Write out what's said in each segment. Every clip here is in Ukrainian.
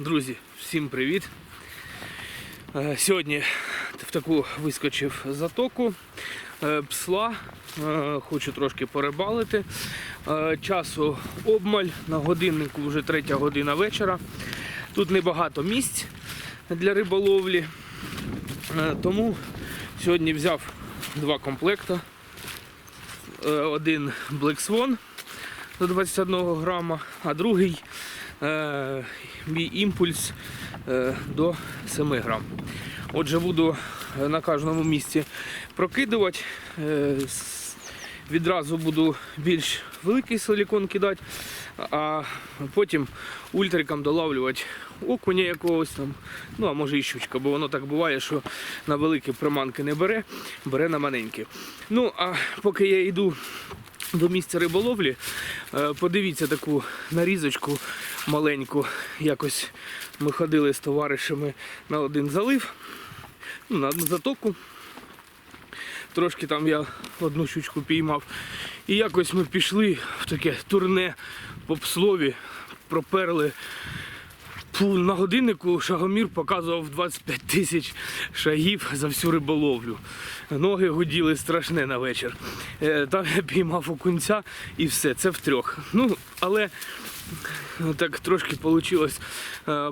Друзі, всім привіт! Е, Сьогодні в таку вискочив затоку е, псла. Е, Хочу трошки порибалити. Часу обмаль на годиннику вже третя година вечора. Тут небагато місць для риболовлі. Тому сьогодні взяв два комплекти. Один Black Swan до 21 грама, а другий е, мій імпульс е, до 7 грам. Отже, буду е, на кожному місці прокидувати. Відразу буду більш великий силікон кидати, а потім ультриком долавлювати окуня якогось там, ну а може і щучка, бо воно так буває, що на великі приманки не бере, бере на маленькі. Ну, а поки я йду до місця риболовлі. Подивіться таку нарізочку маленьку. Якось ми ходили з товаришами на один залив, ну, на одну затоку. Трошки там я одну щучку піймав. І якось ми пішли в таке турне по пслові, проперли. На годиннику шагомір показував 25 тисяч шагів за всю риболовлю. Ноги гуділи страшне на вечір. Е, Там я піймав окунця і все, це втрьох. Ну, але ну, так трошки вийшло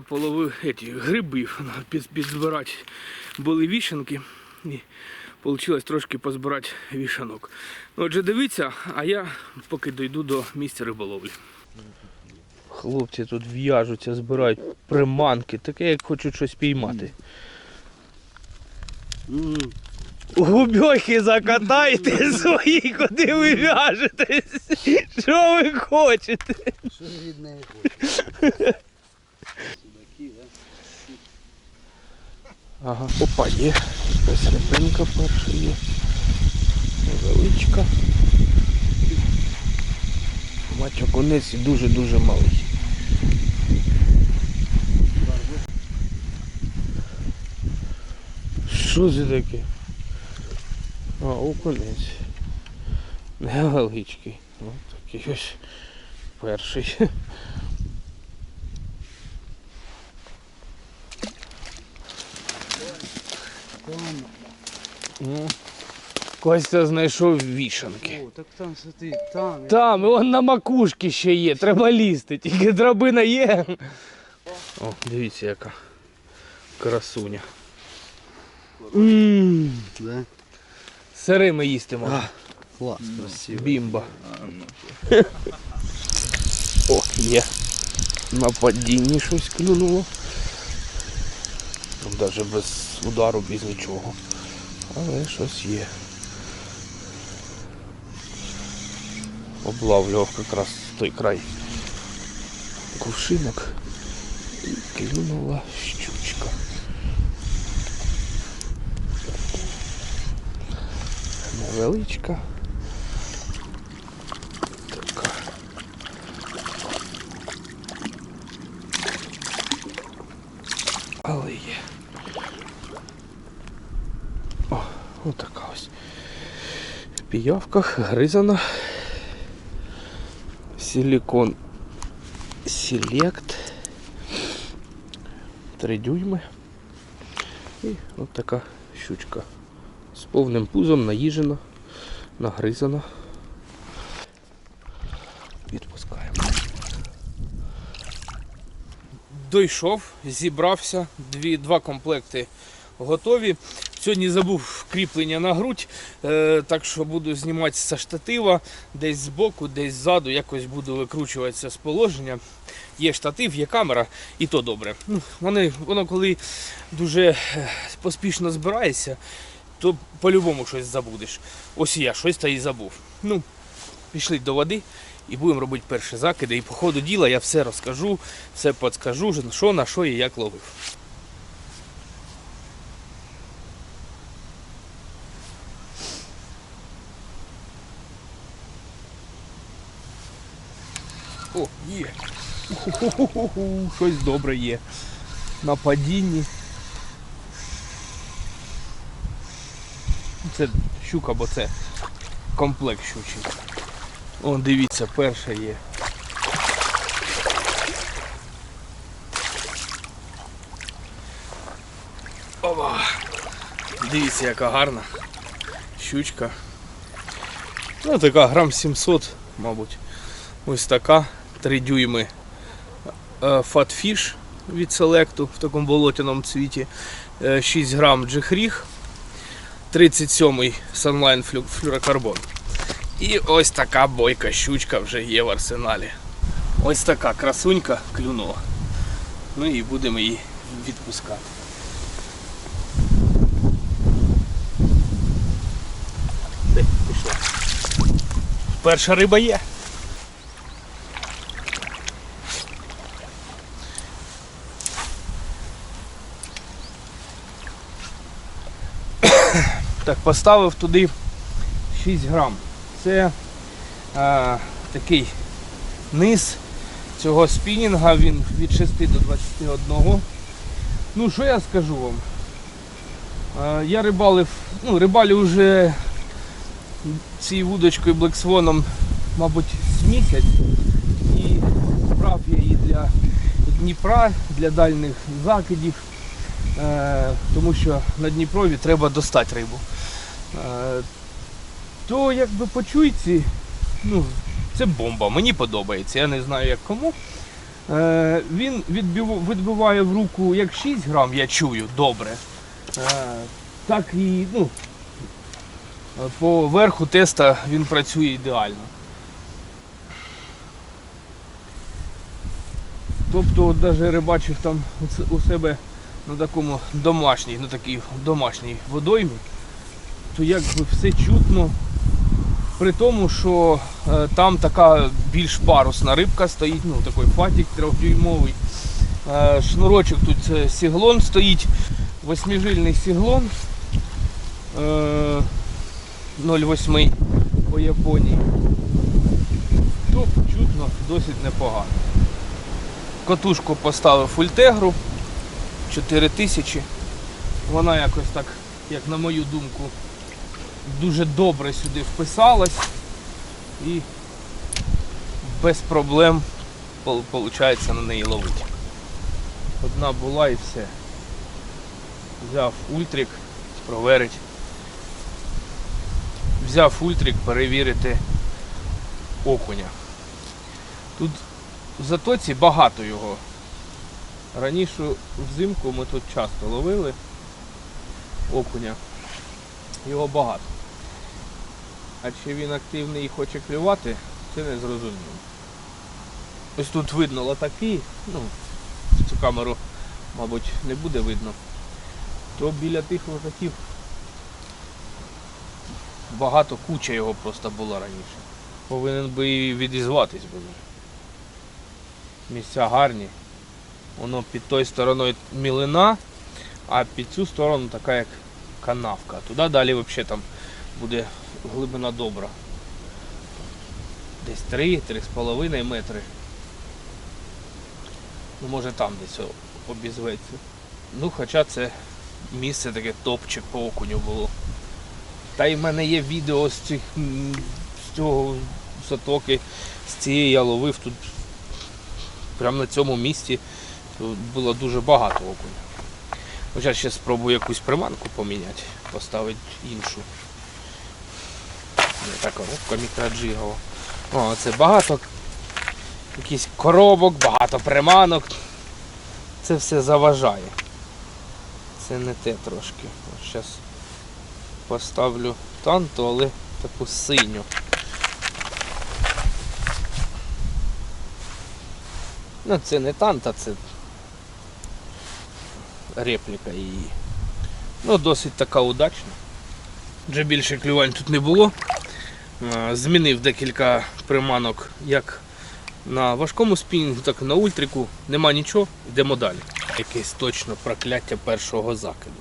полови еті, грибів підзбирати. Були вішенки. І вийшло трошки позбирати вішанок. Отже, дивіться, а я поки дойду до місця риболовлі. Хлопці тут в'яжуться, збирають приманки, таке, як хочуть щось піймати. Губьохи закатайте свої, куди ви в'яжетесь. Що ви хочете? Що від неї хоче? Ага, опа, є. Ось рибинка перша є. Невеличка. Бачу, конець дуже-дуже малий. Що це таке? А, окунець. Невеличкий. Ось такий ось перший. Ну, Костя знайшов вішанки. О, так там сидить, там. Там, і он на макушці ще є, треба лізти, тільки драбина є. О, дивіться яка красуня. Ммм, Да? сирими їстимо. Клас, красиво. Бімба. О, є. На падінні щось клюнуло. Там навіть без удару, без нічого. Але щось є. Облавлював якраз той край кувшинок і клюнула щучка. Невеличка. Така. Але є. О, отака ось. В піявках гризана. Силикон Select. 3 дюйми. І от така щучка. З повним пузом наїжена, нагризана. Відпускаємо. Дойшов, зібрався, дві, два комплекти готові. Сьогодні забув кріплення на грудь, е, так що буду знімати зі штатива, десь збоку, десь ззаду, якось буду викручуватися з положення. Є штатив, є камера, і то добре. Ну, вони, воно коли дуже е, поспішно збираєшся, то по-любому щось забудеш. Ось я щось та і забув. Ну, пішли до води і будемо робити перші закиди. І по ходу діла я все розкажу, все підскажу, що на що і як ловив. О, є. Уху-ху-ху-ху, Щось добре є. На падінні. це щука, бо це комплект щучий. О, дивіться, перша є. Опа! Дивіться, яка гарна щучка. Ну така грам 700, мабуть. Ось така. 3 дюйми е, фатфіш від селекту в такому болотяному цвіті. Е, 6 грам джихріх. 37-й Sunline флюрокарбон. І ось така бойка щучка вже є в арсеналі. Ось така красунька клюнула. Ну і будемо її відпускати. Де, пішла. Перша риба є. Так, поставив туди 6 грам. Це а, такий низ цього спінінга, він від 6 до 21. Ну, що я скажу вам? А, я рибалив, ну, рибалю вже цією вудочкою Блексвоном, мабуть, з місяць. І брав я її для Дніпра, для дальніх закидів, е, тому що на Дніпрові треба достати рибу. Е, то якби по чуйці, ну, це бомба, мені подобається, я не знаю як кому. Е, він відбиває в руку як 6 грам, я чую, добре. Е, так і ну, е, по верху теста він працює ідеально. Тобто навіть рибачив там у себе на такому домашній, на такій домашній водоймі, то якби все чутно. При тому, що е, там така більш парусна рибка стоїть, ну такий фатік трьохдюймовий. Е, шнурочок тут е, сіглон стоїть, восьмижильний сіглон е, 0,8 по Японії. То чутно досить непогано. Катушку поставив ультегру 4000. Вона якось так, як на мою думку, дуже добре сюди вписалась і без проблем виходить на неї ловити. Одна була і все. Взяв ультрик, проверить. Взяв ультрик перевірити окуня. Тут в затоці багато його. Раніше взимку ми тут часто ловили окуня. Його багато. А чи він активний і хоче клювати, це не зрозуміло. Ось тут видно латаки, ну, цю камеру, мабуть, не буде видно. То біля тих латаків багато куча його просто було раніше. Повинен би і відізватись би. Місця гарні. Воно під тою стороною мілина, а під цю сторону така як канавка. Туди далі взагалі там буде глибина добра. Десь 3-3,5 метри. Ну може там десь обізветься. Ну хоча це місце таке топчик по окуню було. Та й в мене є відео з цих з цього затоки, з цієї я ловив тут прямо на цьому місці тут було дуже багато окуня. Хоча ще спробую якусь приманку поміняти, поставити іншу. Не та коробка мікроджигова. О, це багато якісь коробок, багато приманок. Це все заважає. Це не те трошки. Зараз поставлю танту, але таку синю. Ну це не танта, це репліка її. Ну, досить така удачна. Вже більше клювань тут не було. Змінив декілька приманок як на важкому спінінгу, так і на ультрику. Нема нічого, йдемо далі. Якесь точно прокляття першого закиду.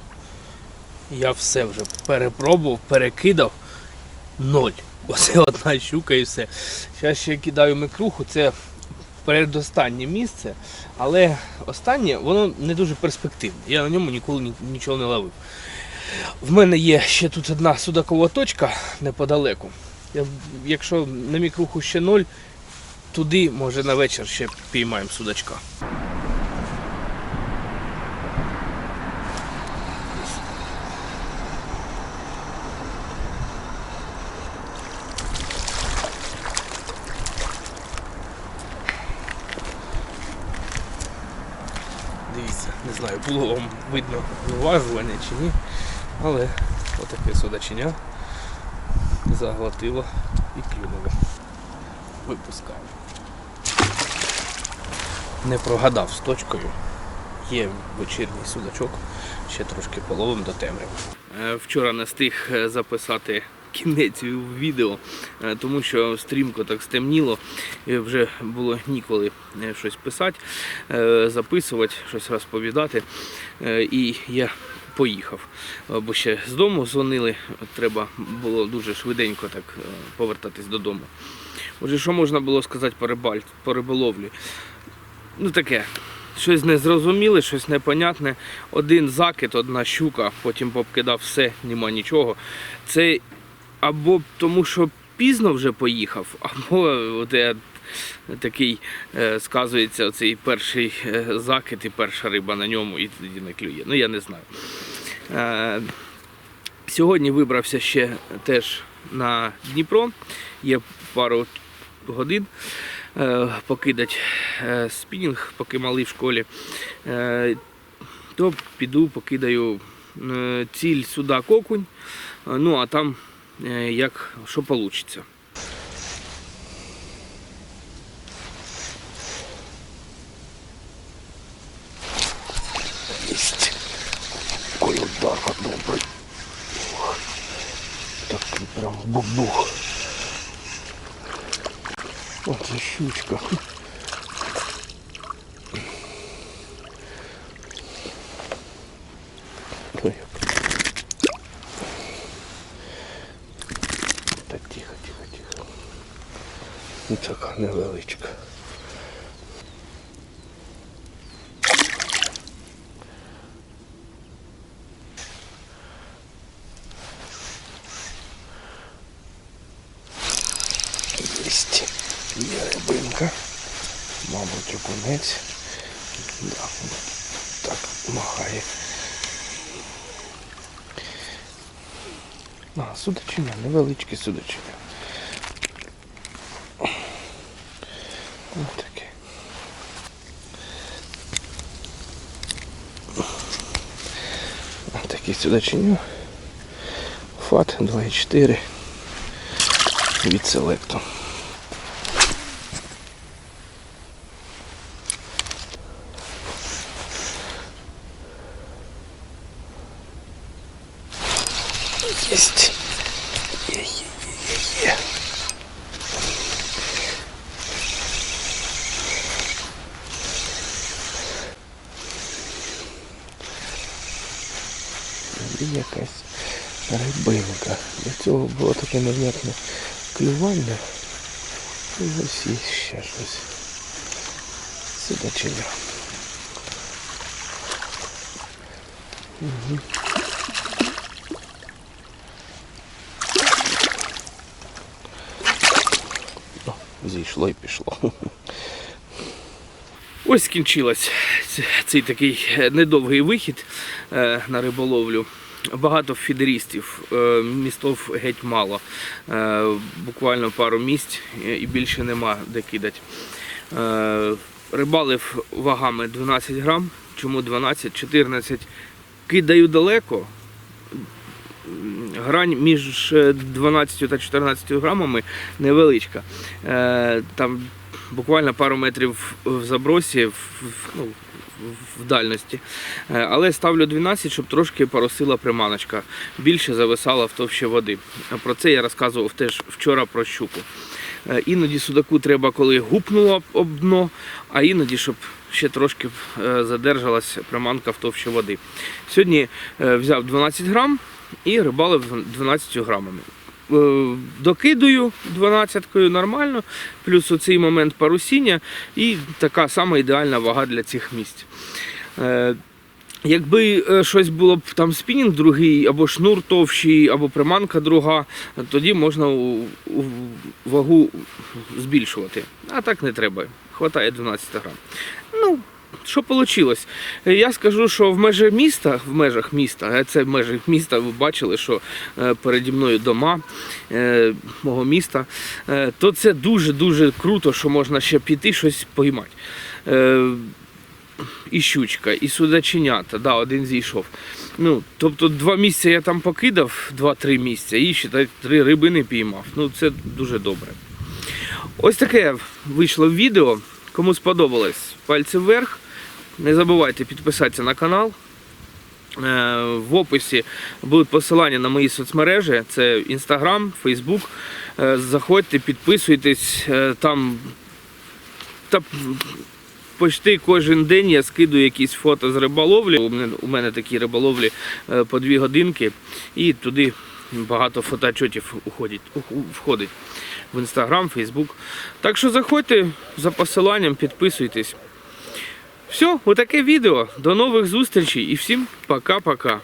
Я все вже перепробував, перекидав. Ноль. Оце одна щука і все. Зараз ще кидаю микруху, це передостаннє місце, але останнє воно не дуже перспективне. Я на ньому ніколи нічого не ловив. В мене є ще тут одна судакова точка неподалеку. Я, якщо на мікруху ще ноль, туди, може, на вечір ще піймаємо судачка. знаю, було вам видно зважування чи ні. Але отаке судаченя заглотило і клюнуло. Випускаємо. Не прогадав з точкою. Є вечірній судачок, ще трошки половим до темряви. Е, Вчора не встиг е, записати кінець відео, е, тому що стрімко так стемніло, і вже було ніколи е, щось писати, е, записувати, щось розповідати. І я поїхав. Бо ще з дому дзвонили, треба було дуже швиденько так повертатись додому. Отже, що можна було сказати по, рибаль... по риболовлі? Ну таке, щось незрозуміле, щось непонятне. Один закид, одна щука, потім попкидав все, нема нічого. Це або тому, що пізно вже поїхав, або от я такий е, сказується цей перший е, закид і перша риба на ньому і тоді не клює. Ну я не знаю. Е, Сьогодні вибрався ще теж на Дніпро. Є пару годин е, покидать е, спінінг, поки малий в школі. Е, то піду, покидаю е, ціль сюди окунь. Е, Ну а там як що вийде. Єсть. Ой, удар добрий. Такий прям бубух. Оце щучка. Та тихо, тихо, тихо. Ну, Така невеличка. Єсть. Є рибинка. Мабуть, окунець. Да. Так, махає. А, судачиня, невеличке судачиня. Ось таке. Ось такі судачиня. Фат 2,4 від селекту. Есть. Е-е-е-е-е. І якась рибинка. До цього було таке невнятне клювання. І ось є ще щось. Судачиня. О, Зійшло і пішло. Ось скінчилось цей такий е, недовгий вихід е, на риболовлю. Багато фідерістів, е, містов геть мало. Буквально пару місць і більше нема де кидати. Рибалив вагами 12 грам. Чому 12? 14 кидаю далеко. Грань між е, 12 та 14 грамами невеличка. Е, Там буквально пару метрів в забросі, ну, в- дальності. Е, Але ставлю 12, щоб трошки поросила приманочка. Більше зависала в товщі води. Про це я розказував теж вчора про щуку. Е, Іноді судаку треба, коли гупнуло об дно, а іноді, щоб ще трошки е, задержалась приманка в товщі води. Сьогодні е, взяв 12 грам і рибалив 12 грамами. Е, Докидую 12-кою нормально, плюс оцей момент парусіння і така сама ідеальна вага для цих місць. Е, Якби е, щось було б там спінінг другий, або шнур товщий, або приманка друга, тоді можна у, у вагу збільшувати. А так не треба. Хватає 12 грам. Ну, що вийшло? Я скажу, що в межах міста, в межах міста, це в межах міста, ви бачили, що е, переді мною дома е, мого міста, е, то це дуже-дуже круто, що можна ще піти щось поймати. Е, і щучка, і судаченята. Да, один зійшов. Ну, тобто два місця я там покидав, два-три місця, і ще три риби не піймав. Ну, це дуже добре. Ось таке вийшло відео. Кому сподобалось, пальці вверх. Не забувайте підписатися на канал. Е, В описі будуть посилання на мої соцмережі: це Instagram, Facebook. Е, Заходьте, підписуйтесь. Е, Там та почти кожен день я скидую якісь фото з риболовлі. У мене, у мене такі риболовлі по дві годинки, і туди багато ух- входить в Instagram, Facebook. Так що заходьте за посиланням, підписуйтесь. Все, отаке відео. До нових зустрічей і всім пока-пока.